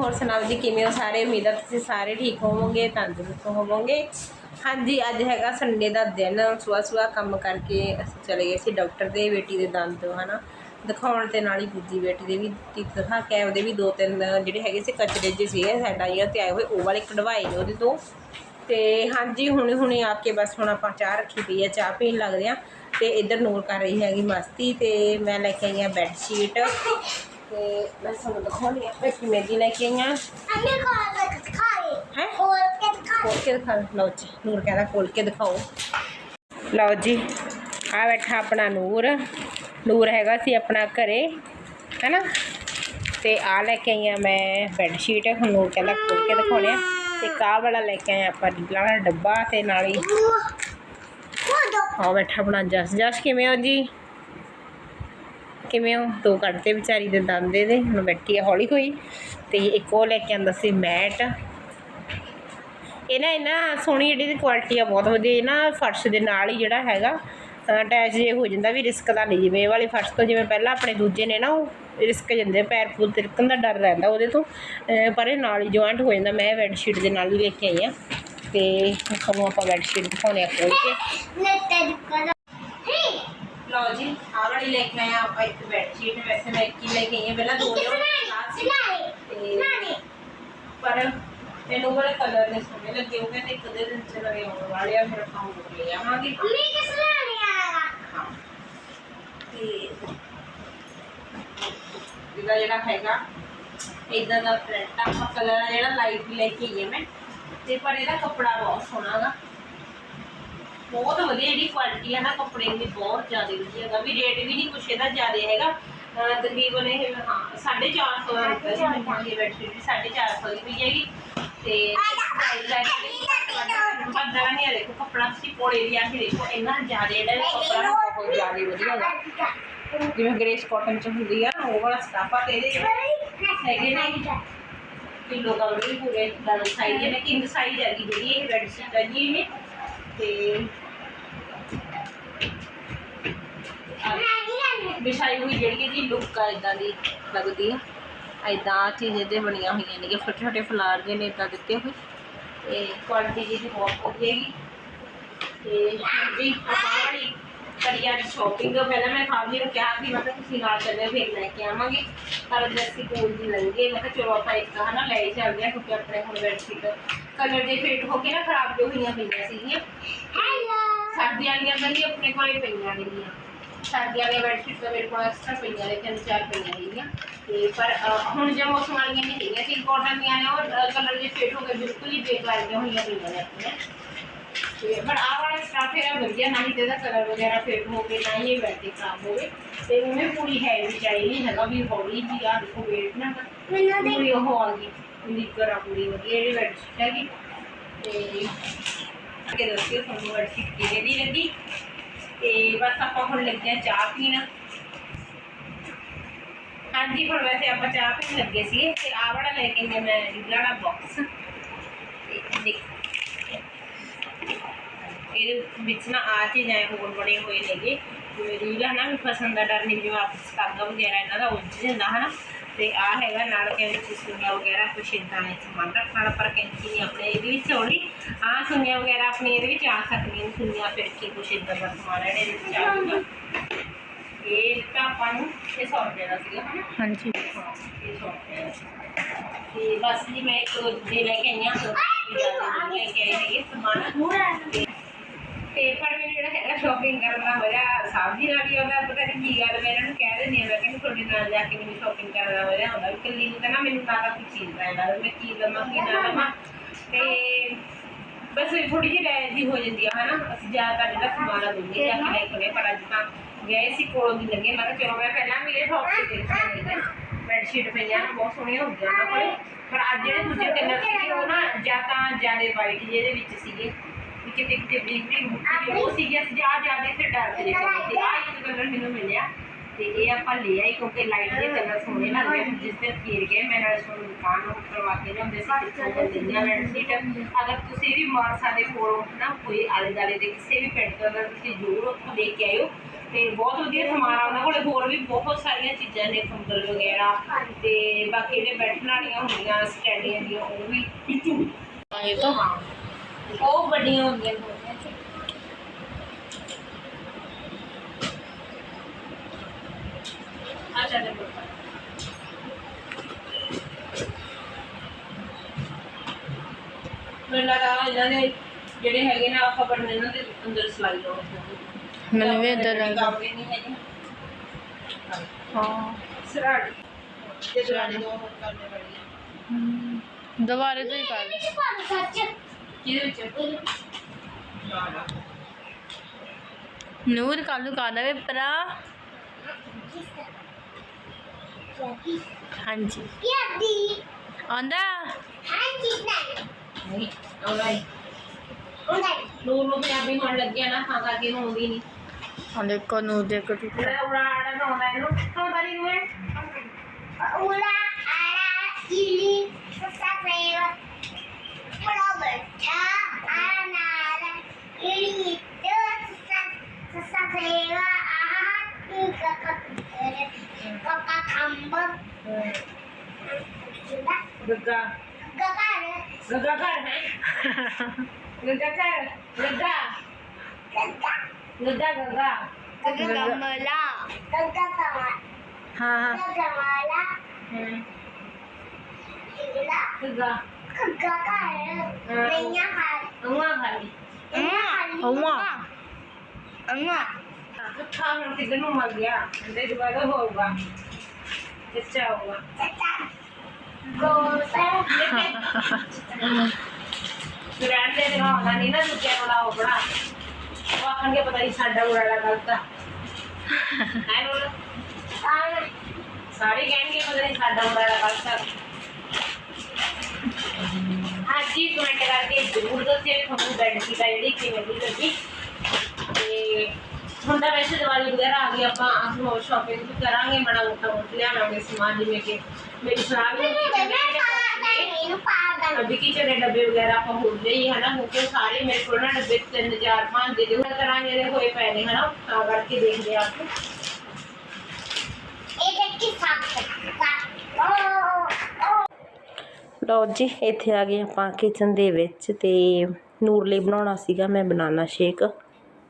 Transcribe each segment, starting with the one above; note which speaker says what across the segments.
Speaker 1: ਹੋਰ ਸੁਣਾਓ ਜੀ, ਕਿਵੇਂ ਹੋ ਸਾਰੇ? ਉਮੀਦ ਹੈ ਤੁਸੀਂ ਸਾਰੇ ਠੀਕ ਹੋਵੋਗੇ, ਤੰਦਰੁਸਤ ਹੋਵੋਗੇ। ਹਾਂਜੀ, ਅੱਜ ਹੈਗਾ ਸੰਡੇ ਦਾ ਦਿਨ ਸਵੇਰ ਸਵੇਰ ਕੰਮ ਕਰਕੇ ਅਸੀਂ ਚਲੇ ਗਏ ਸੀ ਡਾਕਟਰ ਦੇ, ਬੇਟੀ ਦੇ ਦੰਦ, ਹਨਾ। ਦਿਖਾਉਣ ਤੇ ਨਾਲ ਹੀ ਦੂਜੀ ਬੇਟੀ ਦੇ ਵੀ ਦਿਖਾ ਕੇ ਉਹਦੇ ਵੀ ਦੋ ਤਿੰਨ ਜਿਹੜੇ ਹੈਗੇ ਸੀ ਕਚਰੇ ਜਿਹੇ ਸੀਗੇ, ਸਾਡਾ ਹੀ ਤੇ ਆਏ ਹੋਏ, ਉਹ ਵਾਲੇ ਕਢਵਾਏ ਨੇ ਉਹਦੇ ਤੋਂ। ਤੇ ਹਾਂਜੀ, ਹੁਣੇ ਹੁਣੇ ਆ ਕੇ ਬਸ ਹੁਣ ਆਪਾਂ ਚਾਹ ਰੱਖੀ ਪਈ ਹੈ ਚਾਹ ਪੀਣ ਲੱਗਦੇ ਆ। ਤੇ ਇੱਧਰ ਨੂਰ ਕਰ ਰਹੀ ਹੈਗੀ ਮਸਤੀ ਤੇ ਮੈਂ ਲੈ ਕੇ ਆਈ ਆ ਬੈੱਡ ਸ਼ੀਟ ਤੇ ਮੈਂ ਤੁਹਾਨੂੰ ਦਿਖਾਉਣੀ ਆ ਮੈਂ ਕਿਵੇਂ ਦੀ ਲੈ ਕੇ ਆਈ ਆ।
Speaker 2: ਅੰਨੇ ਕੋਲ ਦਿਖਾਏ
Speaker 1: ਹੈਂ?
Speaker 2: ਕੋਲ ਕੇ ਦਿਖਾਏ
Speaker 1: ਖੋਲ ਕੇ ਦਿਖਾ ਲਓ ਜੀ ਨੂਰ ਕਹਿੰਦਾ ਖੋਲ ਕੇ ਦਿਖਾਓ। ਲਓ ਜੀ ਆ ਬੈਠਾ ਆਪਣਾ ਨੂਰ। ਨੂਰ ਹੈਗਾ ਸੀ ਆਪਣਾ ਘਰੇ ਹੈਨਾ? ਤੇ ਆ ਲੈ ਕੇ ਆਈ ਆ ਮੈਂ ਬੈੱਡ ਸ਼ੀਟ ਹੁਣ ਨੂਰ ਕਹਿੰਦਾ ਖੋਲ ਕੇ ਦਿਖਾਉਣੇ ਆ। ਤੇ ਕਾਹ ਵਾਲਾ ਲੈ ਕੇ ਆਏ ਆਪਾਂ ਡੀਲਾ ਵਾਲਾ ਡੱਬਾ ਤੇ ਨਾਲ ਹੀ। ਆ ਬੈਠਾ ਆਪਣਾ ਜਸ। ਜਸ ਕਿਵੇਂ ਹੋ ਜੀ? ਕਿਵੇਂ ਹੋ ਦੋ ਕੱਢਦੇ ਵਿਚਾਰੀ ਦੇ ਦੰਦੇ ਦੇ, ਹੁਣ ਬੈਠੀ ਆ ਹੌਲੀ ਹੋਈ। ਤੇ ਇੱਕ ਉਹ ਲੈ ਕੇ ਆਂਦਾ ਸੀ ਮੈਟ। ਇਹ ਨਾ ਇਹਨਾਂ ਸੋਹਣੀ ਜਿਹੜੀ ਦੀ ਕੁਆਲਿਟੀ ਆ, ਬਹੁਤ ਵਧੀਆ। ਇਹ ਨਾ ਫਰਸ਼ ਦੇ ਨਾਲ ਹੀ ਜਿਹੜਾ ਹੈਗਾ ਅਟੈਚ ਜੇ ਹੋ ਜਾਂਦਾ ਵੀ ਰਿਸਕ ਦਾ ਨਹੀਂ। ਜਿਵੇਂ ਇਹ ਵਾਲੇ ਫਰਸ਼ ਤੋਂ ਜਿਵੇਂ ਪਹਿਲਾਂ ਆਪਣੇ ਦੂਜੇ ਨੇ ਨਾ, ਉਹ ਰਿਸਕ ਜਾਂਦੇ ਪੈਰ ਪੂਰ ਤਿਲਕਣ ਦਾ ਡਰ ਰਹਿੰਦਾ ਉਹਦੇ ਤੋਂ। ਪਰ ਇਹ ਨਾਲ ਹੀ ਜੁਆਇੰਟ ਹੋ ਜਾਂਦਾ। ਮੈਂ ਬੈੱਡ ਸ਼ੀਟ ਦੇ ਨਾਲ ਹੀ ਲੈ ਕੇ ਆਈ ਆ। ਤੇ ਤੁਹਾਨੂੰ ਆਪਾਂ ਬੈੱਡ ਸ਼ੀਟ ਦਿਖਾਉਣੇ ਆ ਖੋਲ ਕੇ। ਲਓ ਜੀ ਆਹ ਵਾਲੀ ਲੈ ਕੇ ਆਏ ਆ ਆਪਾਂ ਇੱਕ ਬੈੱਡ ਸ਼ੀਟ ਵੈਸੇ ਮੈਂ ਇੱਕ ਹੀ ਲੈ ਕੇ ਆਈ ਆ ਪਹਿਲਾਂ ਦੋ ਲਿਓ
Speaker 2: ਸੁਣਾਏ ਸੁਣਾਏ
Speaker 1: ਪਰ ਮੈਨੂੰ ਬੜੇ ਕਲਰ ਨੇ ਸੋਹਣੇ ਲੱਗੇ ਉਹ ਕਹਿੰਦੇ ਇੱਕ ਦੇ ਦਿਨ ਚ ਨਵੇਂ ਆਉਣ ਵਾਲੇ ਆ ਫਿਰ ਆਪਾਂ ਹੋਰ ਲੈ ਆਵਾਂਗੇ
Speaker 2: ਮੰਮੀ ਕਿਸ ਸੁਣਾਣੇ ਆਇਆ
Speaker 1: ਹਾਂ ਤੇ ਇਹਦਾ ਜਿਹੜਾ ਹੈਗਾ ਇਦਾਂ ਦਾ ਪ੍ਰਿੰਟ ਆਪਾਂ ਕਲਰ ਜਿਹੜਾ ਲਾਈਟ ਲੈ ਕੇ ਆਈ ਆ ਮੈਂ ਤੇ ਪਰ ਇਹਦਾ ਕੱਪੜਾ ਬਹੁਤ ਸੋਹਣਾ ਗਾ ਬਹੁਤ ਵਧੀਆ ਜਿਹੜੀ ਕੁਆਲਿਟੀ ਹੈ ਨਾ ਕੱਪੜੇ ਦੀ, ਬਹੁਤ ਜ਼ਿਆਦਾ ਵਧੀਆ ਹੈਗਾ। ਵੀ ਰੇਟ ਵੀ ਨਹੀਂ ਕੁਛ ਇਹਦਾ ਜ਼ਿਆਦਾ ਹੈਗਾ। ਤਕਰੀਬਨ ਇਹ, ਹਾਂ 450 ਦਾ ਦਿੱਤਾ ਸੀ ਮੈਨੂੰ ਇਹ ਬੈਡਸ਼ੀਟ ਵੀ 450 ਦੀ ਪਈ ਹੈਗੀ। ਤੇ ਪ੍ਰਾਈਸ ਹੈ ਪੱਧਰਾ ਨਹੀਂ ਹੈ, ਦੇਖੋ, ਕੱਪੜਾ ਤੁਸੀਂ ਕੋਲੇ ਵੀ ਆ ਕੇ ਦੇਖੋ, ਇੰਨਾ ਜ਼ਿਆਦਾ ਜਿਹੜਾ ਕੱਪੜਾ ਬਹੁਤ ਜ਼ਿਆਦਾ ਵਧੀਆ ਹੈਗਾ। ਜਿਵੇਂ ਗ੍ਰੇਸ ਕਾਟਨ ਚ ਹੁੰਦੀ ਆ ਨਾ, ਉਹ ਵਾਲਾ ਸਟਾਫ ਤੇ ਇਹਦੇ ਹੈਗੇ ਨੇ ਕਿਲੋ ਦਾ ਵੀ ਪੂਰੇ ਡਬਲ ਸਾਈਜ਼ ਨੇ ਕਿੰਗ ਸਾਈਜ਼ ਹੈਗੀ ਜਿਹੜੀ, ਇਹ ਬੈਡ ਸ਼ੀਟ ਇਹ ਤੇ ਵਿਛਾਈ ਹੋਈ ਜਿਹੜੀ ਇਹਦੀ ਲੁੱਕ ਆ ਇਦਾਂ ਦੀ ਲੱਗਦੀ ਆ ਇਦਾਂ ਆ ਚੀਜ਼ ਇਹਦੇ ਬਣੀਆਂ ਹੋਈਆਂ ਨੇ ਕਿ ਛੋਟੇ ਛੋਟੇ ਫਲਾਰ ਜਿਹੇ ਨੇ ਇਦਾਂ ਦਿੱਤੇ ਹੋਏ ਤੇ ਕੁਆਲਿਟੀ ਜੀ ਬਹੁਤ ਵਧੀਆ ਹੈਗੀ ਤੇ ਜੀ ਆਪਾਂ ਵਾਲੀ ਕਰੀ ਅੱਜ ਸ਼ਾਪਿੰਗ ਪਹਿਲਾਂ ਮੈਂ ਖਾਲੀ ਨੂੰ ਕਿਹਾ ਸੀ ਮੈਂ ਕਿਹਾ ਤੁਸੀਂ ਨਾਲ ਚੱਲੇ ਫਿਰ ਲੈ ਕੇ ਆਵਾਂਗੇ। ਪਰ ਅੱਜ ਅਸੀਂ ਕੋਲ ਦੀ ਲੰਗੇ ਮੈਂ ਕਿਹਾ ਚਲੋ ਆਪਾਂ ਇੱਕ ਹਨਾ ਲੈ ਹੀ ਚੱਲਦੇ ਆ ਕਿਉਂਕਿ ਆਪਣੇ ਹੁਣ ਬੈੱਡ ਸ਼ੀਟ ਕਲਰ ਦੇ ਫੇਟ ਹੋ ਕੇ ਨਾ ਖਰਾਬ ਜੋ ਹੋਈਆਂ ਪਈਆਂ ਸੀਗੀਆਂ
Speaker 2: ਹੈਲੋ
Speaker 1: ਸਰਦੀਆਂ ਵਾਲੀਆਂ ਤਾਂ ਨਹੀਂ ਆਪਣੇ ਕੋਲੇ ਪਈਆਂ ਨੇਗੀਆਂ। ਸਰਦੀਆਂ ਵਾਲੀਆਂ ਬੈਡਸ਼ੀਟ ਤਾਂ ਮੇਰੇ ਕੋਲ ਐਕਸਟਰਾ ਪਈਆਂ ਨੇ ਤਿੰਨ ਚਾਰ ਪਈਆਂ ਨੇਗੀਆਂ ਤੇ ਪਰ ਅਹ, ਹੁਣ ਜੇ ਮੌਸਮ ਵਾਲੀਆਂ ਨਹੀਂ ਹੈਗੀਆਂ ਸੀ ਕਾਟਨ ਦੀਆਂ ਨੇ ਉਹ ਕਲਰ ਦੇ ਫੇਟ ਹੋ ਕੇ ਬਿਲਕੁਲ ਹੀ ਬੇਕਾਰ ਦੀਆਂ ਹੋਈਆਂ ਪਈਆਂ ਨੇ ਆਪਣੇ ਤੇ ਪਰ ਆਹ ਵਾਲਾ ਸਟਾਫ ਹੈ ਵਧੀਆ ਨਾ ਹੀ ਤੇ ਇਹਦਾ ਕਲਰ ਵਗੈਰਾ ਫੇਟ ਹੋ ਕੇ ਨਾ ਹੀ ਇਹ ਬੈਠੇ ਖਰਾਬ ਹੋਵੇ ਤੇ ਉਹਨੇ ਪੂਰੀ ਹੈ ਵੀ ਚਾਹੀਦੀ ਹੈਗਾ ਵੀ ਹੌਲੀ ਜੀ ਆ ਦੇਖੋ ਵੇਟ ਨਾ
Speaker 2: ਮੈਨੂੰ ਦੇ
Speaker 1: ਪੂਰੀ ਉਹ ਆ ਗਈ ਨਿੱਕਰ ਆ ਪੂਰੀ ਵਧੀਆ ਜਿਹੜੀ ਬੈਡਸ਼ੀਟ ਹੈਗੀ ਤੇ ਬਸ ਆਪਾਂ ਹੁਣ ਲੱਗੇ ਹਾਂ ਚਾਹ ਪੀਣ। ਹਾਂਜੀ, ਹੁਣ ਵੈਸੇ ਆਪਾਂ ਚਾਹ ਪੀਣ ਲੱਗੇ ਸੀ ਤੇ ਆਹ ਵਾਲਾ ਲੈ ਕੇ ਆਈ ਮੈਂ ਰੀਲਾ ਵਾਲਾ ਬਾਕਸ ਇਹਦੇ ਵਿੱਚ ਨਾ ਆ ਚੀਜ਼ ਹੋਰ ਬਣੇ ਹੋਏ ਨੇਗੇ। ਜਿਵੇਂ ਰੀਲਾ ਨਾ ਵੀ ਫਸਣ ਦਾ ਡਰ ਨਹੀਂ ਜਿਵੇਂ ਆਪਸ ਕਾਗਾ ਵਗੈਰਾ ਇਹਨਾਂ ਦਾ ਉੱਜ ਜਾਂਦਾ, ਹਨਾ? ਤੇ ਆ ਹੈਗਾ ਨਾਲ ਕੇ ਵਿੱਚ ਸੁਈਆਂ ਵਗੈਰਾ ਕੁਛ ਇਦਾਂ ਹੈ ਸਮਾਨ ਰੱਖਣ ਪਰ ਕੈਂਚੀ ਨਹੀਂ ਆਪਣੇ ਇਹਦੇ ਵਿੱਚ ਹੋਣੀ ਆ ਸੁਈਆਂ ਵਗੈਰਾ ਆਪਣੀ ਇਹਦੇ ਵਿੱਚ ਆ ਸਕਦੀਆਂ ਨੇ ਸੁਈਆਂ ਫਿਰ ਕੇ ਕੁਛ ਇਦਾਂ ਦਾ ਸਮਾਨ ਹੈ ਇਹਦੇ ਵਿੱਚ ਆ ਜਾਊਗਾ ਇਹ ਤਾਂ ਆਪਾਂ ਨੂੰ 600 ਰੁਪਏ ਦਾ ਸੀਗਾ ਹਨਾ?
Speaker 3: ਹਾਂਜੀ।
Speaker 1: ਹਾਂ, ਇਹ ਸੌ ਰੁਪਏ ਦਾ ਸੀ। ਤੇ ਬਸ ਜੀ ਮੈਂ ਇੱਕ ਦੋ ਦੇ ਲੈ ਕੇ ਆਈਆਂ ਹੋਰ ਵੀ ਲੈ ਕੇ ਆਈ ਹੈਗੀ ਸਮਾਨ। ਤੇ ਤੇ ਪਰ ਮੈਨੂੰ ਜਿਹੜਾ ਹੈਗਾ ਸ਼ਾਪਿੰਗ ਕਰਨ ਦਾ ਮਜ਼ਾ ਸਾਬਜੀ ਨਾਲ ਹੀ ਆਉਂਦਾ ਪਤਾ ਨਹੀਂ ਕੀ ਗੱਲ, ਮੈਂ ਇਹਨਾਂ ਨੂੰ ਕਹਿ ਦਿੰਦੀ ਹਾਂ, ਮੈਂ ਕਹਿੰਦੀ ਤੁਹਾਡੇ ਨਾਲ ਜਾ ਕੇ ਮੈਨੂੰ ਸ਼ਾਪਿੰਗ ਕਰਨ ਮਜ਼ਾ ਆਉਂਦਾ ਇਕੱਲੀ ਨੂੰ ਤਾਂ ਨਾ ਮੈਨੂੰ ਨਾ ਤਾਂ ਕੋਈ ਚੀਜ਼ ਦਾ ਲੱਗਦਾ ਮੈਂ ਕੀ ਲਵਾਂ, ਕੀ ਨਾ ਲਵਾਂ। ਤੇ ਬਸ ਥੋੜੀ ਜਿਹੀ ਰਾਇ ਜੀ ਹੋ ਜਾਂਦੀ ਆ, ਹਨਾ? ਅਸੀਂ ਜ਼ਿਆਦਾਤਰ ਜਿਹੜਾ ਸਮਾਨ ਆ ਦੁਨੀਆ ਜਾ ਕੇ ਲੈ ਕੇ ਆਉਂਦੇ ਪਰ ਅੱਜ ਤਾਂ ਗਏ ਸੀ ਕੋਲੋਂ ਦੀ ਲੱਗੇ, ਮੈਂ ਕਿਹਾ ਚਲੋ ਮੈਂ ਪਹਿਲਾਂ ਵੀ ਇਹ ਸ਼ੌਪ ਤੇ ਦੇਖਿਆ ਨਹੀਂ ਪਈਆਂ ਨਾ, ਬਹੁਤ ਸੋਹਣੀਆਂ ਹੁੰਦੀਆਂ ਉਹਨਾਂ ਕੋਲੇ ਪਰ ਅੱਜ ਜਿਹੜੇ ਦੂਜੇ ਕਲਰ ਸੀਗੇ, ਉਹ ਨਾ ਜਾਂ ਤਾਂ ਜ਼ਿਆਦਾ ਵਾਈਟ ਜਿਹੇ ਵਿੱਚ ਸੀਗੇ। ਕਿਤੇ ਕਿਤੇ ਬਰੀਕ ਬਰੀਕ ਬੁੱਟੀ ਉਹ ਸੀਗੀ ਅਸੀਂ ਜਾ ਜ਼ਿਆਦਾ ਇੱਥੇ ਡਰ ਤੇ ਦੇਖਦੇ ਸੀ ਆ ਇੱਕ ਕਲਰ ਮੈਨੂੰ ਮਿਲਿਆ।
Speaker 2: ਤੇ ਇਹ ਆਪਾਂ ਲੈ ਆਈ ਕਿਉਂਕਿ ਲਾਈਟ ਦੇ ਕਲਰ ਸੋਹਣੇ ਲੱਗਦੇ ਹੁਣ ਜਿਸ ਦਿਨ ਫੇਰ ਗਏ ਮੈਂ ਨਾਲ ਤੁਹਾਨੂੰ ਦੁਕਾਨ ਨੂੰ ਕਰਵਾ ਕੇ ਲਿਆਉਂਦੇ ਸੀ ਕਿੱਥੋਂ ਤੋਂ ਲਈਆਂ ਬੈਡਸ਼ੀਟ ਅਗਰ ਤੁਸੀਂ ਵੀ ਮਾਨਸਾ ਦੇ ਕੋਲੋਂ ਨਾ ਕੋਈ ਆਲੇ ਦੁਆਲੇ ਦੇ ਕਿਸੇ ਵੀ ਪਿੰਡ ਤੋਂ ਅਗਰ ਤੁਸੀਂ ਜ਼ਰੂਰ ਉੱਥੋਂ ਲੈ ਕੇ ਆਇਓ। ਤੇ ਬਹੁਤ ਵਧੀਆ ਸਮਾਨ ਆ ਉਹਨਾਂ ਕੋਲੇ ਹੋਰ ਵੀ ਬਹੁਤ ਸਾਰੀਆਂ ਚੀਜ਼ਾਂ ਨੇ ਕੰਬਲ ਵਗੈਰਾ। ਤੇ ਬਾਕੀ ਜਿਹੜੇ ਬੈਠਣ ਵਾਲੀਆਂ ਹੁੰਦੀਆਂ ਸਟੈਂਡੀਆਂ ਦੀਆਂ ਉਹ ਵੀ।
Speaker 3: ਇਹ ਤਾਂ
Speaker 2: ਹਾਂ। ਉਹ ਵੱਡੀਆਂ ਹੁੰਦੀਆਂ ਨੇ ਅੱਛਾ ਤੇ ਬੋਲ ਮੈਨੂੰ ਲੱਗਾ ਇਹਨਾਂ ਦੇ ਜਿਹੜੇ ਹੈਗੇ ਨੇ ਆਪਾਂ ਬਣਨੇ ਇਹਨਾਂ ਦੇ ਅੰਦਰ ਸਲਾਈ ਲਾਉਣੀ
Speaker 3: ਮੈਨੂੰ ਵੀ ਏਦਾਂ ਲੱਗਦਾ
Speaker 2: ਕੰਮ ਨਹੀਂ ਹੈਗੇ
Speaker 3: ਹਾਂ
Speaker 2: ਸਰਾੜ ਤੇ ਸਰਾੜ ਨੂੰ ਹੋਰ ਕਰਨੇ ਵਾਲੀ
Speaker 3: ਹਮ, ਦੁਬਾਰੇ ਤੋਂ ਹੀ ਕਰ ਦੇ
Speaker 4: ਇਹ ਪਾਣੀ ਸੱਚ
Speaker 2: ਕਿਹਦੇ ਵਿੱਚ
Speaker 3: ਨੂਰ ਕੱਲ ਕਰ ਦੇਵੇ ਪਰਾ ਹਾਂਜੀ।
Speaker 4: ਇਹ ਦੀ
Speaker 3: ਆਂਦਾ
Speaker 4: ਹਾਂਜੀ ਨਹੀਂ। ਉਹਦਾ
Speaker 2: ਨੂਰ ਨੂੰ ਪੰਜਾਬੀ ਹੋਣ ਲੱਗਿਆ ਨਾ ਤਾਂ ਕਰਕੇ ਆਉਂਦੀ ਨਹੀਂ।
Speaker 3: ਆ ਦੇਖੋ ਨੂਰ ਦੇ ਕੋ ਟੁੱਟਾ
Speaker 2: ਉੜਾੜਾ ਨਾ ਆਉਂਦਾ ਇਹਨੂੰ। ਆਉਂਦਾ ਨਹੀਂ ਨੂੰ
Speaker 4: Ula, ara, ili, sasafera. Roberta, సేవ
Speaker 2: కంబ గగ్గా గగ్గాకార్ గగ్గాకార్ గగ్గా गद्दा
Speaker 4: गद्दा
Speaker 2: गद्दा कमला
Speaker 4: गद्दा कमला
Speaker 3: हाँ हाँ
Speaker 4: गद्दा
Speaker 2: कमला
Speaker 4: गद्दा
Speaker 2: गद्दा
Speaker 4: गद्दा का है
Speaker 2: नैया खाली
Speaker 4: अंगा खाली
Speaker 3: अंगा
Speaker 4: अंगा
Speaker 2: ਖਾ ਹੁਣ ਕਿੱਧਰ ਨੂੰ ਮਰ ਗਿਆ ਇਹਦੇ ਦੁਬਾਰਾ ਹੋਊਗਾ। ਕਿੱਚਾ ਹੋਊਗਾ। ਰਹਿਣ ਦੇ ਦੇਣਾ ਹੁੰਦਾ ਨਹੀਂ ਨਾ ਦੂਜਿਆਂ ਨੂੰ ਲਾਓ ਬੜਾ। ਉਹ ਆਖਣਗੇ ਪਤਾ ਨਹੀਂ ਸਾਡਾ ਉੜਾੜਾ ਗਲਤ ਆ। ਹੈ ਬੋਲ। ਸਾਰੇ ਕਹਿਣਗੇ ਪਤਾ ਨਹੀਂ ਸਾਡਾ ਉੜਾੜਾ ਗਲਤ ਆ। ਹਾਂਜੀ ਕਮੈਂਟ ਕਰਕੇ ਜ਼ਰੂਰ ਦੱਸਿਓ ਤੁਹਾਨੂੰ ਬੈੱਡ ਆ ਜਿਹੜੀ ਕਿਵੇਂ ਦੀ ਲੱਗੀ। ਤੇ ਹੁਣ ਤਾਂ ਵੈਸੇ ਦੀਵਾਲੀ ਵਗੈਰਾ ਆ ਗਈ ਆਪਾਂ ਆਹ ਸ਼ਾਪਿੰਗ ਵੀ ਕਰਾਂਗੇ ਬੜਾ ਮੋਟਾ ਮੋਟਾ ਲਿਆਵਾਂਗੇ ਸਮਾਨ ਜਿਵੇਂ ਕਿ ਮੇਰੀ ਸਲਾਹ ਵੀ
Speaker 4: ਮੈਨੂੰ
Speaker 2: ਹੁੰਦੀ
Speaker 4: ਦੇ ਮੈਂ ਪਾ ਮੈਨੂੰ ਪਾ
Speaker 2: ਅਭੀ ਕਿਚਨ ਦੇ ਡੱਬੇ ਵਗੈਰਾ ਆਪਾਂ ਹੋ ਗਏ ਹਨਾ ਕਿਉਂਕਿ ਸਾਰੇ ਮੇਰੇ ਕੋਲ ਨਾ ਡੱਬੇ ਤਿੰਨ ਚਾਰ ਪੰਜ ਦੇ ਜੋ ਕਰਾਂਗੇ ਦੇ ਹੋਏ ਪਏ ਨੇ ਹਨਾ ਤਾਂ ਕਰਕੇ ਦੇਖਦੇ ਆ ਆਪਾਂ।
Speaker 4: ਇਹ ਦੇਖੀ ਸੱਤ ਓ
Speaker 1: ਲਓ ਜੀ ਇੱਥੇ ਆ ਗਏ ਆਪਾਂ ਕਿਚਨ ਦੇ ਵਿੱਚ ਤੇ ਨੂਰ ਲਈ ਬਣਾਉਣਾ ਸੀਗਾ ਮੈਂ ਬਨਾਨਾ ਸ਼ੇਕ।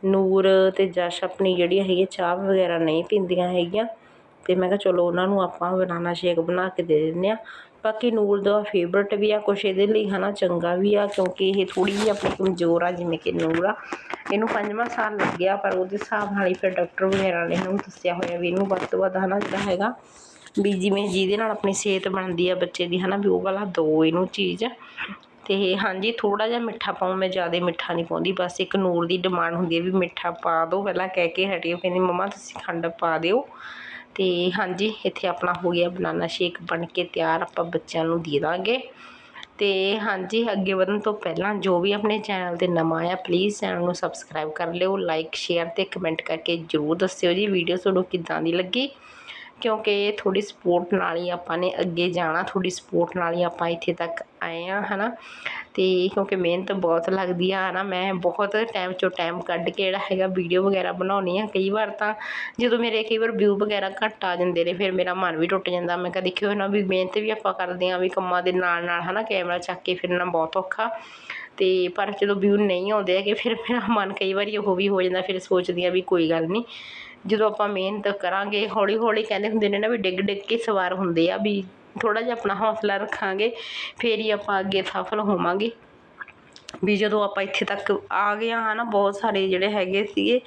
Speaker 1: ਨੂਰ ਅਤੇ ਜਸ਼ ਆਪਣੀ ਜਿਹੜੀਆਂ ਹੈਗੀਆਂ ਚਾਹ ਵਗੈਰਾ ਨਹੀਂ ਪੀਂਦੀਆਂ ਹੈਗੀਆਂ। ਅਤੇ ਮੈਂ ਕਿਹਾ ਚਲੋ ਉਹਨਾਂ ਨੂੰ ਆਪਾਂ ਬਨਾਨਾ ਸ਼ੇਕ ਬਣਾ ਕੇ ਦੇ ਦਿੰਦੇ ਹਾਂ। ਬਾਕੀ ਨੂਰ ਦਾ ਫੇਵਰਟ ਵੀ ਆ, ਕੁਛ ਇਹਦੇ ਲਈ ਹੈ ਨਾ ਚੰਗਾ ਵੀ ਆ, ਕਿਉਂਕਿ ਇਹ ਥੋੜ੍ਹੀ ਜਿਹੀ ਆਪਣੀ ਕਮਜ਼ੋਰ ਆ, ਜਿਵੇਂ ਕਿ ਨੂਰ ਆ। ਇਹਨੂੰ ਪੰਜਵਾਂ ਸਾਲ ਲੱਗਿਆ ਪਰ ਉਹਦੇ ਹਿਸਾਬ ਨਾਲ ਹੀ ਫਿਰ ਡਾਕਟਰ ਵਗੈਰਾ ਨੇ ਇਹਨੂੰ ਦੱਸਿਆ ਹੋਇਆ ਵੀ ਇਹਨੂੰ ਵੱਧ ਤੋਂ ਵੱਧ ਹੈ ਨਾ ਜਿਹੜਾ ਹੈਗਾ ਵੀ ਜਿਵੇਂ ਜਿਹਦੇ ਨਾਲ ਆਪਣੀ ਸਿਹਤ ਬਣਦੀ ਆ ਬੱਚੇ ਦੀ ਹੈ ਨਾ ਵੀ ਉਹ ਵਾਲਾ ਦੋ ਇਹਨੂੰ ਚੀਜ਼। ਅਤੇ ਹਾਂਜੀ, ਥੋੜ੍ਹਾ ਜਿਹਾ ਮਿੱਠਾ ਪਾਉਂ ਮੈਂ ਜ਼ਿਆਦਾ ਮਿੱਠਾ ਨਹੀਂ ਪਾਉਂਦੀ, ਬਸ ਇੱਕ ਨੂਰ ਦੀ ਡਿਮਾਂਡ ਹੁੰਦੀ ਹੈ ਵੀ ਮਿੱਠਾ ਪਾ ਦਿਓ ਪਹਿਲਾਂ ਕਹਿ ਕੇ ਹਟੀ, ਉਹ ਕਹਿੰਦੀ, ਮੰਮਾ, ਤੁਸੀਂ ਖੰਡ ਪਾ ਦਿਓ। ਅਤੇ ਹਾਂਜੀ, ਇੱਥੇ ਆਪਣਾ ਹੋ ਗਿਆ ਬਨਾਨਾ ਸ਼ੇਕ ਬਣ ਕੇ ਤਿਆਰ, ਆਪਾਂ ਬੱਚਿਆਂ ਨੂੰ ਦੇ ਦਾਂਗੇ। ਅਤੇ ਹਾਂਜੀ, ਅੱਗੇ ਵਧਣ ਤੋਂ ਪਹਿਲਾਂ ਜੋ ਵੀ ਆਪਣੇ ਚੈਨਲ ਤੇ ਨਵਾਂ ਆਇਆ ਪਲੀਜ਼ ਚੈਨਲ ਨੂੰ ਸਬਸਕ੍ਰਾਈਬ ਕਰ ਲਿਓ ਲਾਈਕ ਸ਼ੇਅਰ ਅਤੇ ਕਮੈਂਟ ਕਰਕੇ ਜਰੂਰ ਦੱਸਿਓ ਜੀ ਵੀਡੀਓ ਤੁਹਾਨੂੰ ਕਿੱਦਾਂ ਦੀ ਲੱਗੀ। ਕਿਉਂਕਿ ਥੋੜੀ ਸਪੋਰਟ ਨਾਲ ਹੀ ਆਪਾਂ ਨੇ ਅੱਗੇ ਜਾਣਾ ਤੁਹਾਡੀ ਸਪੋਰਟ ਨਾਲ ਹੀ ਆਪਾਂ ਇੱਥੇ ਤੱਕ ਆਏ ਆ ਨਾ ਅਤੇ ਕਿਉਂਕਿ ਮਿਹਨਤ ਬਹੁਤ ਲੱਗਦੀ ਆ ਹੈ ਨਾ ਮੈਂ ਬਹੁਤ ਟਾਈਮ ਚੋਂ ਟਾਈਮ ਕੱਢ ਕੇ ਜਿਹੜਾ ਹੈਗਾ ਵੀਡੀਓ ਵਗੈਰਾ ਬਣਾਉਣੀ ਆ ਕਈ ਵਾਰ ਤਾਂ ਜਦੋਂ ਮੇਰੇ ਕਈ ਵਾਰ ਵਿਊ ਵਗੈਰਾ ਘੱਟ ਆ ਜਾਂਦੇ ਨੇ, ਫਿਰ ਮੇਰਾ ਮਨ ਵੀ ਟੁੱਟ ਜਾਂਦਾ। ਮੈਂ ਕਹ ਦੇਖਿਓ ਨਾ ਵੀ ਮਿਹਨਤ ਵੀ ਆਪਾਂ ਕਰਦੇ ਆ ਵੀ ਕੰਮਾਂ ਦੇ ਨਾਲ ਨਾਲ ਹੈ ਨਾ ਕੈਮਰਾ ਚੱਕ ਕੇ ਫਿਰਨਾ ਬਹੁਤ ਔਖਾ। ਅਤੇ ਪਰ ਜਦੋਂ ਵਿਊ ਨਹੀਂ ਆਉਂਦੇ ਹੈਗੇ, ਫਿਰ ਮੇਰਾ ਮਨ ਕਈ ਵਾਰੀ ਉਹ ਵੀ ਹੋ ਜਾਂਦਾ, ਫਿਰ ਸੋਚਦੀ ਆ ਵੀ ਕੋਈ ਗੱਲ ਨਹੀਂ ਜਦੋਂ ਆਪਾਂ ਮਿਹਨਤ ਕਰਾਂਗੇ ਹੌਲੀ ਹੌਲੀ ਕਹਿੰਦੇ ਹੁੰਦੇ ਨੇ ਨਾ ਵੀ ਡਿੱਗ ਡਿੱਗ ਕੇ ਸਵਾਰ ਹੁੰਦੇ ਆ, ਵੀ ਥੋੜ੍ਹਾ ਜਿਹਾ ਆਪਣਾ ਹੌਸਲਾ ਰੱਖਾਂਗੇ, ਫਿਰ ਹੀ ਆਪਾਂ ਅੱਗੇ ਸਫਲ ਹੋਵਾਂਗੇ। ਵੀ ਜਦੋਂ ਆਪਾਂ ਇੱਥੇ ਤੱਕ ਆ ਗਏ ਹਾਂ ਨਾ ਬਹੁਤ ਸਾਰੇ ਜਿਹੜੇ ਹੈਗੇ ਸੀਗੇ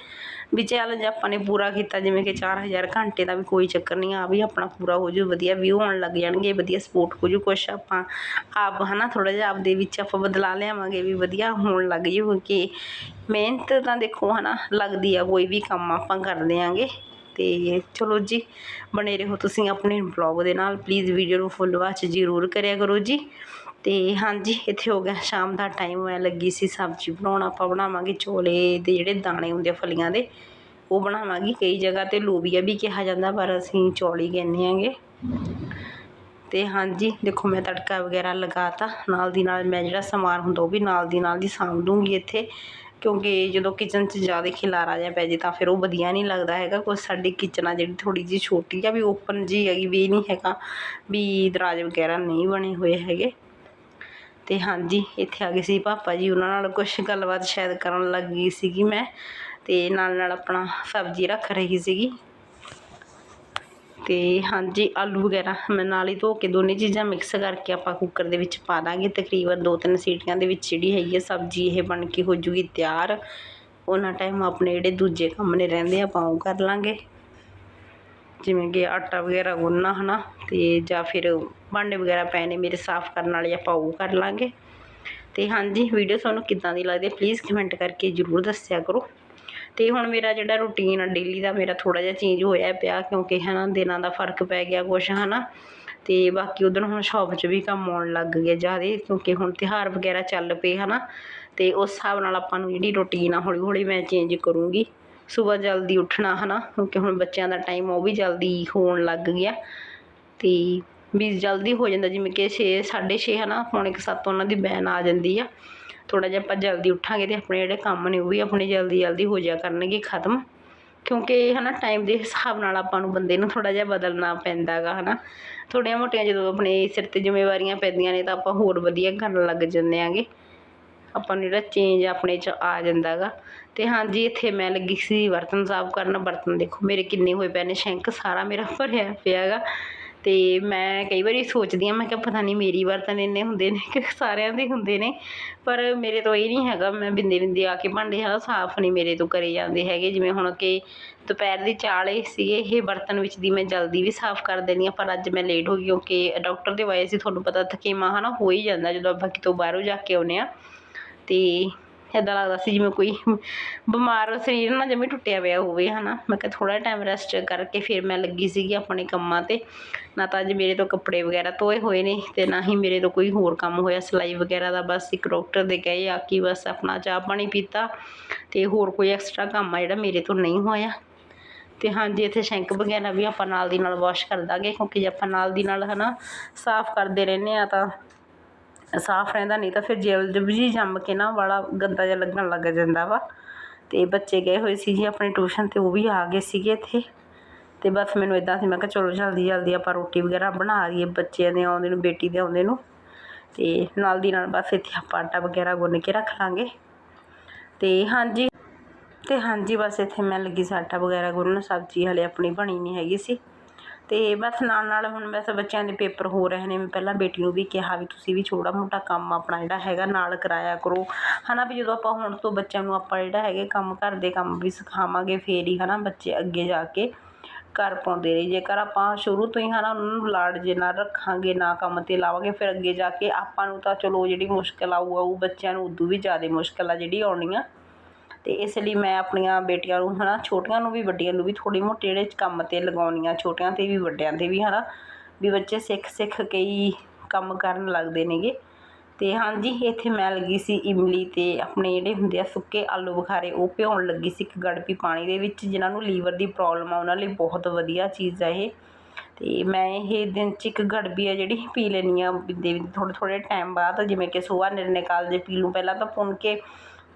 Speaker 1: ਵੀ ਚੈਲੰਜ ਆਪਾਂ ਨੇ ਪੂਰਾ ਕੀਤਾ, ਜਿਵੇਂ ਕਿ 4000 ਘੰਟੇ ਦਾ ਵੀ ਕੋਈ ਚੱਕਰ ਨਹੀਂ ਆ ਵੀ ਆਪਣਾ ਪੂਰਾ ਹੋ ਜੂ ਵਧੀਆ ਵਿਊ ਆਉਣ ਲੱਗ ਜਾਣਗੇ, ਵਧੀਆ ਸਪੋਰਟ ਹੋ ਜੂ ਕੁਛ ਆਪਾਂ ਆਪ ਹਨਾ ਥੋੜਾ ਜਿਹਾ ਆਪਦੇ ਵਿੱਚ ਆਪਾਂ ਬਦਲਾ ਲਿਆਵਾਂਗੇ ਵੀ ਵਧੀਆ ਹੋਣ ਲੱਗ ਜੂ ਕਿ ਮਿਹਨਤ ਤਾਂ ਦੇਖੋ ਹਨਾ, ਲੱਗਦੀ ਆ, ਕੋਈ ਵੀ ਕੰਮ ਆਪਾਂ ਕਰਦੇ ਆਂਗੇ ਤੇ ਚਲੋ ਜੀ, ਬਣੇ ਰਹੋ ਤੁਸੀਂ ਆਪਣੇ ਬਲੌਗ ਦੇ ਨਾਲ ਪਲੀਜ਼ ਵੀਡੀਓ ਨੂੰ ਫੁੱਲ ਵਾਚ ਜ਼ਰੂਰ ਕਰਿਆ ਕਰੋ ਜੀ। ਅਤੇ ਹਾਂਜੀ, ਇੱਥੇ ਹੋ ਗਿਆ, ਸ਼ਾਮ ਦਾ ਟਾਈਮ ਮੈਂ ਲੱਗੀ ਸੀ ਸਬਜ਼ੀ ਬਣਾਉਣ, ਆਪਾਂ ਬਣਾਵਾਂਗੇ ਚੋਲੇ ਦੇ ਜਿਹੜੇ ਦਾਣੇ ਹੁੰਦੇ ਆ ਫਲੀਆਂ ਦੇ, ਉਹ ਬਣਾਵਾਂਗੀ ਕਈ ਜਗ੍ਹਾ ਤੇ ਲੋਬੀਆ ਵੀ ਕਿਹਾ ਜਾਂਦਾ, ਪਰ ਅਸੀਂ ਚੌਲੀ ਕਹਿੰਦੇ ਆਂਗੇ ਅਤੇ ਹਾਂਜੀ, ਦੇਖੋ ਮੈਂ ਤੜਕਾ ਵਗੈਰਾ ਲਗਾਤਾ, ਨਾਲ ਦੀ ਨਾਲ ਮੈਂ ਜਿਹੜਾ ਸਮਾਨ ਹੁੰਦਾ ਉਹ ਵੀ ਨਾਲ ਦੀ ਨਾਲ ਹੀ ਸਾਂਭ ਦੂੰਗੀ ਇੱਥੇ, ਕਿਉਂਕਿ ਜਦੋਂ ਕਿਚਨ 'ਚ ਜ਼ਿਆਦਾ ਖਿਲਾਰਾ ਜਿਹਾ ਪੈ ਜੇ ਤਾਂ ਫਿਰ ਉਹ ਵਧੀਆ ਨਹੀਂ ਲੱਗਦਾ ਹੈਗਾ, ਕੁਛ ਸਾਡੀ ਕਿਚਨ ਆ ਜਿਹੜੀ ਥੋੜ੍ਹੀ ਜਿਹੀ ਛੋਟੀ ਆ, ਵੀ ਓਪਨ ਜੀ ਹੈਗੀ, ਵੀ ਇਹ ਨਹੀਂ ਹੈਗਾ, ਵੀ ਦਰਾਜ ਵਗੈਰਾ ਨਹੀਂ ਬਣੇ ਹੋਏ ਹੈਗੇ। ਅਤੇ ਹਾਂਜੀ, ਇੱਥੇ ਆ ਗਏ ਸੀ ਪਾਪਾ ਜੀ, ਉਹਨਾਂ ਨਾਲ ਕੁਛ ਗੱਲਬਾਤ ਸ਼ਾਇਦ ਕਰਨ ਲੱਗ ਗਈ ਸੀਗੀ ਮੈਂ ਅਤੇ ਨਾਲ ਨਾਲ ਆਪਣਾ ਸਬਜ਼ੀ ਰੱਖ ਰਹੀ ਸੀਗੀ। ਅਤੇ ਹਾਂਜੀ, ਆਲੂ ਵਗੈਰਾ ਮੈਂ ਨਾਲ ਹੀ ਧੋ ਕੇ ਦੋਨੇ ਚੀਜ਼ਾਂ ਮਿਕਸ ਕਰਕੇ ਆਪਾਂ ਕੁੱਕਰ ਦੇ ਵਿੱਚ ਪਾ ਦਾਂਗੇ। ਤਕਰੀਬਨ ਦੋ ਤਿੰਨ ਸੀਟੀਆਂ ਦੇ ਵਿੱਚ ਜਿਹੜੀ ਹੈਗੀ ਹੈ ਸਬਜ਼ੀ ਇਹ ਬਣ ਕੇ ਹੋ ਜੂਗੀ ਤਿਆਰ। ਉਹਨਾਂ ਟਾਈਮ ਆਪਣੇ ਜਿਹੜੇ ਦੂਜੇ ਕੰਮ ਨੇ ਰਹਿੰਦੇ ਆਪਾਂ ਉਹ ਕਰ ਲਾਂਗੇ। ਜਿਵੇਂ ਕਿ ਆਟਾ ਵਗੈਰਾ ਗੁੰਨਣਾ ਹਨਾ ਅਤੇ ਜਾਂ ਫਿਰ ਭਾਂਡੇ ਵਗੈਰਾ ਪਏ ਨੇ, ਮੇਰੇ ਸਾਫ਼ ਕਰਨ ਵਾਲੇ ਆਪਾਂ ਉਹ ਕਰ ਲਾਂਗੇ। ਤੇ ਹਾਂਜੀ ਵੀਡੀਓ ਤੁਹਾਨੂੰ ਕਿੱਦਾਂ ਦੀ ਲੱਗਦੀ ਹੈ ਪਲੀਜ਼ ਕਮੈਂਟ ਕਰਕੇ ਜ਼ਰੂਰ ਦੱਸਿਆ ਕਰੋ। ਤੇ ਹੁਣ ਮੇਰਾ ਜਿਹੜਾ ਰੁਟੀਨ ਆ ਡੇਲੀ ਦਾ ਮੇਰਾ ਥੋੜਾ ਜਿਹਾ ਚੇਂਜ ਹੋਇਆ ਪਿਆ, ਕਿਉਂਕਿ ਹਨਾ ਦਿਨਾਂ ਦਾ ਫ਼ਰਕ ਪੈ ਗਿਆ ਕੁਛ ਹਨਾ ਤੇ ਬਾਕੀ ਉਧਰ ਹੁਣ ਸ਼ੌਪ 'ਚ ਵੀ ਕੰਮ ਆਉਣ ਲੱਗ ਗਿਆ ਜ਼ਿਆਦੇ, ਕਿਉਂਕਿ ਹੁਣ ਤਿਉਹਾਰ ਵਗੈਰਾ ਚੱਲ ਪਏ ਹਨਾ ਤੇ ਉਸ ਹਿਸਾਬ ਨਾਲ ਆਪਾਂ ਨੂੰ ਜਿਹੜੀ ਰੁਟੀਨ ਆ ਹੌਲੀ ਹੌਲੀ ਮੈਂ ਚੇਂਜ ਕਰੂੰਗੀ। ਸਵੇਰ ਜਲਦੀ ਉੱਠਣਾ ਹਨਾ ਕਿਉਂਕਿ ਹੁਣ ਬੱਚਿਆਂ ਦਾ ਟਾਈਮ ਉਹ ਵੀ ਜਲਦੀ ਹੋਣ ਲੱਗ ਗਿਆ। ਤੇ ਵੀ ਜਲਦੀ ਹੋ ਜਾਂਦਾ, ਜਿਵੇਂ ਕਿ ਛੇ, ਸਾਢੇ ਛੇ ਹੈ ਨਾ ਪੌਣੇ ਕੁ ਸੱਤ ਉਹਨਾਂ ਦੀ ਬੈਨ ਆ ਜਾਂਦੀ ਆ। ਥੋੜ੍ਹਾ ਜਿਹਾ ਆਪਾਂ ਜਲਦੀ ਉੱਠਾਂਗੇ ਅਤੇ ਆਪਣੇ ਜਿਹੜੇ ਕੰਮ ਨੇ, ਉਹ ਵੀ ਆਪਣੇ ਜਲਦੀ ਜਲਦੀ ਹੋ ਜਾ ਕਰਨਗੇ, ਖਤਮ। ਕਿਉਂਕਿ ਹੈ ਨਾ ਟਾਈਮ ਦੇ ਹਿਸਾਬ ਨਾਲ ਆਪਾਂ ਨੂੰ ਬੰਦੇ ਨੂੰ ਥੋੜ੍ਹਾ ਜਿਹਾ ਬਦਲਣਾ ਪੈਂਦਾ ਗਾ ਨਾ ਥੋੜ੍ਹੀਆਂ ਮੋਟੀਆਂ ਜਦੋਂ ਆਪਣੇ ਸਿਰ ਤੇ ਜ਼ਿੰਮੇਵਾਰੀਆਂ ਪੈਂਦੀਆਂ ਨੇ, ਤਾਂ ਆਪਾਂ ਹੋਰ ਵਧੀਆ ਕਰਨ ਲੱਗ ਜਾਂਦੇ ਆਂਗੇ। ਆਪਾਂ ਨੂੰ ਜਿਹੜਾ ਚੇਂਜ ਆਪਣੇ ਚ ਆ ਜਾਂਦਾ ਗਾ। ਅਤੇ ਹਾਂਜੀ, ਇੱਥੇ ਮੈਂ ਲੱਗੀ ਸੀ ਬਰਤਨ ਸਾਫ਼ ਕਰਨ। ਬਰਤਨ ਦੇਖੋ, ਮੇਰੇ ਕਿੰਨੇ ਹੋਏ ਪਏ ਨੇ, ਸ਼ੈਂਕ ਸਾਰਾ ਮੇਰਾ ਭਰਿਆ ਪਿਆ ਗਾ। ਅਤੇ ਮੈਂ ਕਈ ਵਾਰੀ ਸੋਚਦੀ ਹਾਂ, ਮੈਂ ਕਿਹਾ ਪਤਾ ਨਹੀਂ ਮੇਰੀ ਬਰਤਨ ਇੰਨੇ ਹੁੰਦੇ ਨੇ ਕਿ ਸਾਰਿਆਂ ਦੇ ਹੁੰਦੇ ਨੇ, ਪਰ ਮੇਰੇ ਤੋਂ ਇਹ ਨਹੀਂ ਹੈਗਾ, ਮੈਂ ਬਿੰਦੇ ਬਿੰਦੇ ਆ ਕੇ ਭਾਂਡੇ ਹਾਂ ਸਾਫ਼ ਨਹੀਂ ਮੇਰੇ ਤੋਂ ਕਰੇ ਜਾਂਦੇ ਹੈਗੇ, ਜਿਵੇਂ ਹੁਣ ਕਿ ਦੁਪਹਿਰ ਦੀ ਚਾਲ ਇਹ ਸੀਗੇ ਇਹ ਬਰਤਨ ਵਿੱਚ ਦੀ ਮੈਂ ਜਲਦੀ ਵੀ ਸਾਫ਼ ਕਰ ਦੇਣੀ ਆ ਪਰ ਅੱਜ ਮੈਂ ਲੇਟ ਹੋ ਗਈ ਕਿਉਂਕਿ ਡਾਕਟਰ ਦੇ ਵਾਏ ਸੀ, ਤੁਹਾਨੂੰ ਪਤਾ ਥਕੇਮਾ ਹਨਾ ਹੋ ਹੀ ਜਾਂਦਾ ਜਦੋਂ ਆਪਾਂ ਕਿਤੋਂ ਬਾਹਰੋਂ ਜਾ ਕੇ ਆਉਂਦੇ ਆ ਅਤੇ ਇੱਦਾਂ ਲੱਗਦਾ ਸੀ ਜਿਵੇਂ ਕੋਈ ਬਿਮਾਰ ਸਰੀਰ ਨਾ ਜਿਵੇਂ ਟੁੱਟਿਆ ਪਿਆ ਹੋਵੇ, ਹਨਾ। ਮੈਂ ਕਿਹਾ ਥੋੜਾ ਟਾਈਮ ਰੈਸਟ ਕਰਕੇ ਫਿਰ ਮੈਂ ਲੱਗੀ ਸੀਗੀ ਆਪਣੇ ਕੰਮਾਂ ਤੇ। ਨਾ ਤਾਂ ਅੱਜ ਮੇਰੇ ਤੋਂ ਕੱਪੜੇ ਵਗੈਰਾ ਧੋਏ ਹੋਏ ਨੇ ਤੇ ਨਾ ਹੀ ਮੇਰੇ ਤੋਂ ਕੋਈ ਹੋਰ ਕੰਮ ਹੋਇਆ। ਸਿਲਾਈ ਵਗੈਰਾ ਦਾ ਬਸ ਇੱਕ ਡਾਕਟਰ ਦੇ ਕਹੇ ਆ ਕਿ ਬਸ ਆਪਣਾ ਚਾਹ ਪਾਣੀ ਪੀਤਾ ਤੇ ਹੋਰ ਕੋਈ ਐਕਸਟਰਾ ਕੰਮ ਆ ਜਿਹੜਾ ਮੇਰੇ ਤੋਂ ਨਹੀਂ ਹੋਇਆ। ਤੇ ਹਾਂਜੀ, ਇੱਥੇ ਸ਼ੈਂਕ ਵਗੈਰਾ ਵੀ ਆਪਾਂ ਨਾਲ ਦੀ ਨਾਲ ਵਾਸ਼ ਕਰ ਦਾਂਗੇ ਕਿਉਂਕਿ ਜੇ ਆਪਾਂ ਨਾਲ ਦੀ ਨਾਲ, ਹਨਾ, ਸਾਫ਼ ਕਰਦੇ ਰਹਿੰਦੇ ਆ ਤਾਂ ਸਾਫ਼ ਰਹਿੰਦਾ, ਨਹੀਂ ਤਾਂ ਫਿਰ ਜਲਦ ਜੀ ਜੰਮ ਕੇ ਨਾ ਵਾਲਾ ਗੰਦਾ ਜਿਹਾ ਲੱਗਣ ਲੱਗ ਜਾਂਦਾ ਵਾ। ਅਤੇ ਬੱਚੇ ਗਏ ਹੋਏ ਸੀ ਜੀ ਆਪਣੇ ਟਿਊਸ਼ਨ ਤੇ, ਉਹ ਵੀ ਆ ਗਏ ਸੀਗੇ ਇੱਥੇ। ਅਤੇ ਬਸ ਮੈਨੂੰ ਇੱਦਾਂ ਸੀ, ਮੈਂ ਕਿਹਾ ਚਲੋ ਜਲਦੀ ਜਲਦੀ ਆਪਾਂ ਰੋਟੀ ਵਗੈਰਾ ਬਣਾ ਲਈਏ ਬੱਚਿਆਂ ਦੇ, ਆਉਂਦੇ ਨੂੰ, ਬੇਟੀ ਦੇ ਆਉਂਦੇ ਨੂੰ। ਅਤੇ ਨਾਲ ਦੀ ਨਾਲ ਬਸ ਇੱਥੇ ਆਪਾਂ ਆਟਾ ਵਗੈਰਾ ਗੁੰਨ ਕੇ ਰੱਖ ਲਾਂਗੇ। ਅਤੇ ਹਾਂਜੀ ਅਤੇ ਹਾਂਜੀ ਬਸ ਇੱਥੇ ਮੈਂ ਲੱਗੀ ਸੀ ਆਟਾ ਵਗੈਰਾ ਗੁੰਨਣ, ਸਬਜ਼ੀ ਹਲੇ ਆਪਣੀ ਬਣੀ ਨਹੀਂ ਹੈਗੀ ਸੀ। ਅਤੇ ਬਸ ਨਾਲ ਨਾਲ ਹੁਣ ਬਸ ਬੱਚਿਆਂ ਦੇ ਪੇਪਰ ਹੋ ਰਹੇ ਨੇ। ਮੈਂ ਪਹਿਲਾਂ ਬੇਟੀ ਨੂੰ ਵੀ ਕਿਹਾ ਵੀ ਤੁਸੀਂ ਵੀ ਛੋਟਾ ਮੋਟਾ ਕੰਮ ਆਪਣਾ ਜਿਹੜਾ ਹੈਗਾ ਨਾਲ ਕਰਾਇਆ ਕਰੋ। ਹੈ ਨਾ ਵੀ ਜਦੋਂ ਆਪਾਂ ਹੁਣ ਤੋਂ ਬੱਚਿਆਂ ਨੂੰ ਆਪਾਂ ਜਿਹੜਾ ਹੈਗੇ ਕੰਮ ਘਰ ਦੇ ਕੰਮ ਵੀ ਸਿਖਾਵਾਂਗੇ ਫਿਰ ਹੀ ਹੈ ਨਾ ਬੱਚੇ ਅੱਗੇ ਜਾ ਕੇ ਕਰ ਪਾਉਂਦੇ ਨੇ। ਜੇਕਰ ਆਪਾਂ ਸ਼ੁਰੂ ਤੋਂ ਹੀ ਹੈ ਨਾ ਉਹਨਾਂ ਨੂੰ ਲਾਡ ਜੇ ਨਾਲ ਰੱਖਾਂਗੇ, ਨਾ ਕੰਮ ਤੇ ਲਾਵਾਂਗੇ, ਫਿਰ ਅੱਗੇ ਜਾ ਕੇ ਆਪਾਂ ਨੂੰ ਤਾਂ ਚਲੋ ਜਿਹੜੀ ਮੁਸ਼ਕਿਲ ਆਊ ਆਊ ਬੱਚਿਆਂ ਨੂੰ ਉਦੋਂ ਵੀ ਜ਼ਿਆਦਾ ਮੁਸ਼ਕਿਲ ਆ ਜਿਹੜੀ ਆਉਣੀ ਆ ਅਤੇ ਇਸ ਲਈ ਮੈਂ ਆਪਣੀਆਂ ਬੇਟੀਆਂ ਨੂੰ ਹੈ ਨਾ ਛੋਟੀਆਂ ਨੂੰ ਵੀ, ਵੱਡੀਆਂ ਨੂੰ ਵੀ ਥੋੜੀ ਮੋਟੇ ਜਿਹੜੇ ਕੰਮ ਤੇ ਲਗਾਉਣੀਆਂ, ਛੋਟਿਆਂ ਤੇ ਵੀ, ਵੱਡਿਆਂ ਤੇ ਵੀ ਹੈ ਨਾ ਵੀ ਬੱਚੇ ਸਿੱਖ ਸਿੱਖ ਕੇ ਹੀ ਕੰਮ ਕਰਨ ਲੱਗਦੇ ਨੇਗੇ। ਅਤੇ ਹਾਂਜੀ, ਇੱਥੇ ਮੈਂ ਲੱਗੀ ਸੀ ਇਮਲੀ ਅਤੇ ਆਪਣੇ ਜਿਹੜੇ ਹੁੰਦੇ ਆ ਸੁੱਕੇ ਆਲੂ ਬੁਖਾਰੇ, ਉਹ ਭਿਓਣ ਲੱਗੀ ਸੀ ਇੱਕ ਗੜਪੀ ਪਾਣੀ ਦੇ ਵਿੱਚ, ਜਿਨ੍ਹਾਂ ਨੂੰ ਲੀਵਰ ਦੀ ਪ੍ਰੋਬਲਮ ਆ, ਉਹਨਾਂ ਲਈ ਬਹੁਤ ਵਧੀਆ ਚੀਜ਼ ਆ ਇਹ। ਅਤੇ ਮੈਂ ਇਹ ਦਿਨ 'ਚ ਇੱਕ ਗੜਬੀ ਆ ਜਿਹੜੀ ਪੀ ਲੈਂਦੀ ਹਾਂ ਦੇ ਥੋੜ੍ਹੇ ਥੋੜ੍ਹੇ ਟਾਈਮ ਬਾਅਦ, ਜਿਵੇਂ ਕਿ ਸੁਬਾਹ ਨਿਰਨੇ ਕਾਲਜੇ ਪੀ ਲੂੰ, ਪਹਿਲਾਂ ਤਾਂ ਭੁੰਨ ਕੇ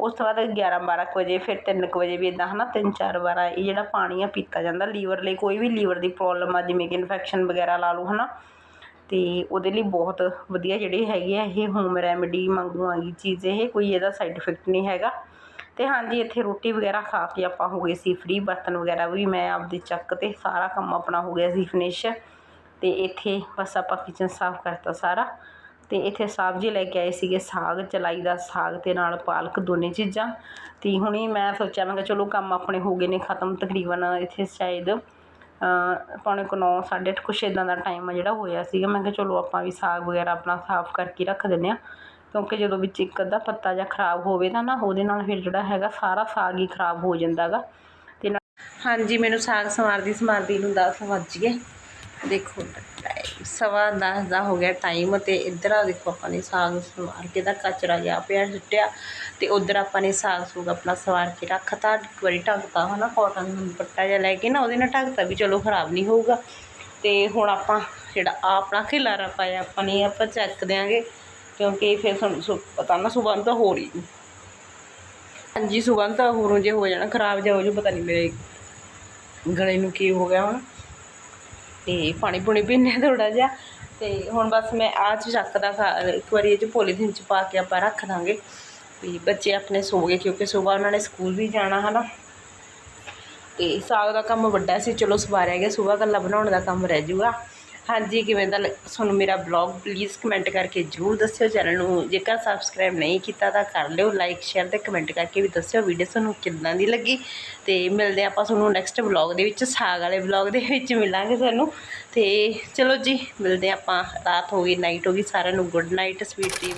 Speaker 1: ਉਸ ਤੋਂ ਬਾਅਦ 11 12 ਕੁ ਵਜੇ, ਫਿਰ ਤਿੰਨ ਕੁ ਵਜੇ ਵੀ ਇੱਦਾਂ ਹੈ ਨਾ ਤਿੰਨ ਚਾਰ ਵਾਰ ਇਹ ਜਿਹੜਾ ਪਾਣੀ ਆ ਪੀਤਾ ਜਾਂਦਾ ਲੀਵਰ ਲਈ, ਕੋਈ ਵੀ ਲੀਵਰ ਦੀ ਪ੍ਰੋਬਲਮ ਆ, ਜਿਵੇਂ ਕਿ ਇਨਫੈਕਸ਼ਨ ਵਗੈਰਾ ਲਾ ਲਓ ਨਾ ਅਤੇ ਉਹਦੇ ਲਈ ਬਹੁਤ ਵਧੀਆ ਜਿਹੜੇ ਹੈਗੇ ਆ, ਇਹ ਹੋਮ ਰੈਮਡੀ ਵਾਂਗੂ ਆ ਚੀਜ਼, ਇਹ ਕੋਈ ਇਹਦਾ ਸਾਈਡ ਇਫੈਕਟ ਨਹੀਂ ਹੈਗਾ। ਅਤੇ ਹਾਂਜੀ, ਇੱਥੇ ਰੋਟੀ ਵਗੈਰਾ ਖਾ ਕੇ ਆਪਾਂ ਹੋ ਗਏ ਸੀ ਫ੍ਰੀ ਬਰਤਨ ਵਗੈਰਾ ਵੀ ਮੈਂ ਆਪਦੇ ਚੱਕ ਤੇ ਸਾਰਾ ਕੰਮ ਆਪਣਾ ਹੋ ਗਿਆ ਸੀ ਫਿਨਿਸ਼ ਅਤੇ ਇੱਥੇ ਬਸ ਆਪਾਂ ਕਿਚਨ ਸਾਫ਼ ਕਰਤਾ ਸਾਰਾ। ਅਤੇ ਇੱਥੇ ਸਬਜ਼ੀ ਲੈ ਕੇ ਆਏ ਸੀਗੇ ਸਾਗ ਚਲਾਈ ਦਾ ਸਾਗ ਅਤੇ ਨਾਲ ਪਾਲਕ ਦੋਨੇ ਚੀਜ਼ਾਂ। ਅਤੇ ਹੁਣੇ ਮੈਂ ਸੋਚਿਆ ਮੈਂ ਕਿਹਾ ਚਲੋ ਕੰਮ ਆਪਣੇ ਹੋ ਗਏ ਨੇ ਖਤਮ ਤਕਰੀਬਨ ਇੱਥੇ ਸ਼ਾਇਦ ਅ, ਪੌਣੇ ਕੁ ਨੌ ਸਾਢੇ ਅੱਠ ਕੁਛ ਇੱਦਾਂ ਦਾ ਟਾਈਮ ਆ ਜਿਹੜਾ ਹੋਇਆ ਸੀਗਾ। ਮੈਂ ਕਿਹਾ ਚਲੋ ਆਪਾਂ ਵੀ ਸਾਗ ਵਗੈਰਾ ਆਪਣਾ ਸਾਫ਼ ਕਰਕੇ ਰੱਖ ਦਿੰਦੇ ਹਾਂ। ਕਿਉਂਕਿ ਜਦੋਂ ਵਿੱਚ ਇੱਕ ਅੱਧਾ ਪੱਤਾ ਜਾਂ ਖਰਾਬ ਹੋਵੇ ਤਾਂ ਨਾ ਉਹਦੇ ਨਾਲ ਫਿਰ ਜਿਹੜਾ ਹੈਗਾ ਸਾਰਾ ਸਾਗ ਹੀ ਖਰਾਬ ਹੋ ਜਾਂਦਾ ਗਾ ਅਤੇ ਨਾਲ- ਹਾਂਜੀ ਮੈਨੂੰ ਸਾਗ ਸਵਾਰਦੀ ਸਮਾਰਦੀ ਨੂੰ 10 ਵੱਜ ਗਏ। ਦੇਖੋ ਟਾਈਮ ਸਵਾ ਦਸ ਦਾ ਹੋ ਗਿਆ ਟਾਈਮ ਤੇ ਇੱਧਰ ਆ ਦੇਖੋ ਆਪਾਂ ਨੇ ਸਾਗ ਸਵਾਰ ਕੇ ਦਾ ਕਚਰਾ ਜਿਹਾ ਪਿਆ, ਸੁੱਟਿਆ ਤੇ ਉਧਰ ਆਪਾਂ ਨੇ ਸਾਗ ਸੂਗ ਆਪਣਾ ਸਵਾਰ ਕੇ ਰੱਖਤਾ। ਇੱਕ ਵਾਰੀ ਢੱਕਤਾ ਹਨਾ ਕਾਟਨ ਦਾ ਦੁਪੱਟਾ ਜਿਹਾ ਲੈ ਕੇ ਨਾ, ਉਹਦੇ ਨਾਲ ਢੱਕਤਾ ਵੀ ਚਲੋ ਖਰਾਬ ਨਹੀਂ ਹੋਊਗਾ। ਤੇ ਹੁਣ ਆਪਾਂ ਜਿਹੜਾ ਆਹ ਆਪਣਾ ਖਿਲਾਰਾ ਪਾਇਆ ਆਪਾਂ ਨੇ, ਆਪਾਂ ਚੱਕ ਦਿਆਂਗੇ, ਕਿਉਂਕਿ ਫਿਰ ਸਾਨੂੰ ਸੁ- ਪਤਾ ਨਾ ਸੁਬਹ ਤਾਂ ਹੋ। ਰਹੀ ਹਾਂਜੀ ਸੁਬਹ ਤਾਂ ਹੋਰੋਂ ਜੇ ਹੋ ਜਾਣਾ, ਖਰਾਬ ਜਿਹਾ ਹੋ ਜੂ ਪਤਾ ਨਹੀਂ ਮੇਰੇ ਗਲੇ ਨੂੰ ਕੀ ਹੋ ਗਿਆ ਹੁਣ। ਤੇ ਪਾਣੀ ਪੂਣੀ ਪੀਨੇ ਥੋੜਾ ਜਿਹਾ। ਤੇ ਹੁਣ ਬਸ ਮੈਂ ਆਹ 'ਚ ਚੱਕਦਾ ਖਾ ਇੱਕ ਵਾਰੀ ਇਹ 'ਚ ਪੋਲੀਥੀਨ 'ਚ ਪਾ ਕੇ ਆਪਾਂ ਰੱਖ ਦਾਂਗੇ। ਵੀ ਬੱਚੇ ਆਪਣੇ ਸੋ ਗਏ, ਕਿਉਂਕਿ ਸਵੇਰ ਉਹਨਾਂ ਨੇ ਸਕੂਲ ਵੀ ਜਾਣਾ ਹਨਾ। ਤੇ ਸਾਗ ਦਾ ਕੰਮ ਵੱਡਾ ਸੀ, ਚਲੋ ਸਵਾਰਿਆ ਗਿਆ, ਸਵੇਰ ਗੱਲਾਂ ਬਣਾਉਣ ਦਾ ਕੰਮ ਰਹਿ ਜੂਗਾ। ਹਾਂਜੀ, ਕਿਵੇਂ ਦਾ ਲੱਗ- ਤੁਹਾਨੂੰ ਮੇਰਾ ਬਲੌਗ ਪਲੀਜ਼ ਕਮੈਂਟ ਕਰਕੇ ਜਰੂਰ ਦੱਸਿਓ। ਚੈਨਲ ਨੂੰ ਜੇਕਰ ਸਬਸਕ੍ਰਾਈਬ ਨਹੀਂ ਕੀਤਾ ਤਾਂ ਕਰ ਲਿਓ ਲਾਈਕ ਸ਼ੇਅਰ ਤੇ ਕਮੈਂਟ ਕਰਕੇ ਵੀ ਦੱਸਿਓ ਵੀਡੀਓ ਤੁਹਾਨੂੰ ਕਿੱਦਾਂ ਦੀ ਲੱਗੀ। ਤੇ ਮਿਲਦੇ ਆਪਾਂ ਤੁਹਾਨੂੰ ਨੈਕਸਟ ਬਲੌਗ ਦੇ ਵਿੱਚ, ਸਾਗ ਵਾਲੇ ਬਲੌਗ ਦੇ ਵਿੱਚ ਮਿਲਾਂਗੇ ਤੁਹਾਨੂੰ। ਤੇ ਚਲੋ ਜੀ, ਮਿਲਦੇ ਆਪਾਂ। ਰਾਤ ਹੋ ਗਈ ਨਾਈਟ ਹੋ ਗਈ, ਸਾਰਿਆਂ ਨੂੰ ਗੁੱਡ ਨਾਈਟ ਸਵੀਟ ਡ੍ਰੀਮ